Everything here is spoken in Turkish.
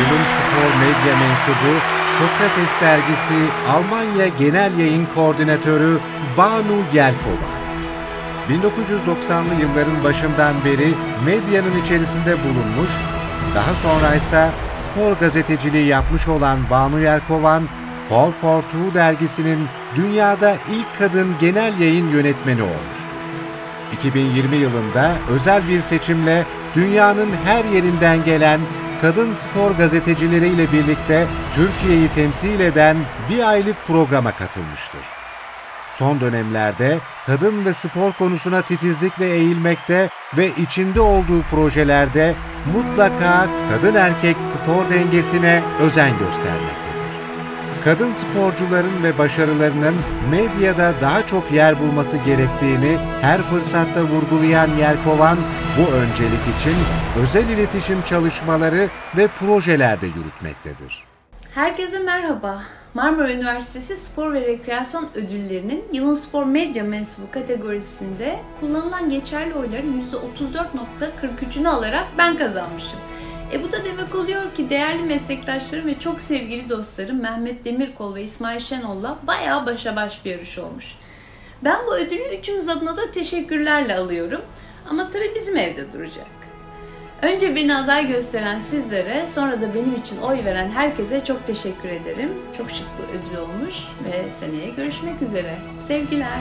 Yılın spor medya mensubu Sokrates dergisi Almanya Genel Yayın Koordinatörü Banu Yelkova. 1990'lı yılların başından beri medyanın içerisinde bulunmuş, daha sonra ise spor gazeteciliği yapmış olan Banu For Two dergisinin dünyada ilk kadın genel yayın yönetmeni olmuştur. 2020 yılında özel bir seçimle dünyanın her yerinden gelen kadın spor gazetecileriyle birlikte Türkiye'yi temsil eden bir aylık programa katılmıştır. Son dönemlerde kadın ve spor konusuna titizlikle eğilmekte ve içinde olduğu projelerde mutlaka kadın erkek spor dengesine özen göstermektedir. Kadın sporcuların ve başarılarının medyada daha çok yer bulması gerektiğini her fırsatta vurgulayan Yelkovan, bu öncelik için özel iletişim çalışmaları ve projelerde yürütmektedir. Herkese merhaba. Marmara Üniversitesi Spor ve Rekreasyon Ödülleri'nin yılın spor medya mensubu kategorisinde kullanılan geçerli oyların %34.43'ünü alarak ben kazanmışım. E bu da demek oluyor ki değerli meslektaşlarım ve çok sevgili dostlarım Mehmet Demirkol ve İsmail Şenol'la bayağı başa baş bir yarış olmuş. Ben bu ödülü üçümüz adına da teşekkürlerle alıyorum. Ama tabii bizim evde duracak. Önce beni aday gösteren sizlere, sonra da benim için oy veren herkese çok teşekkür ederim. Çok şık bir ödül olmuş ve seneye görüşmek üzere. Sevgiler.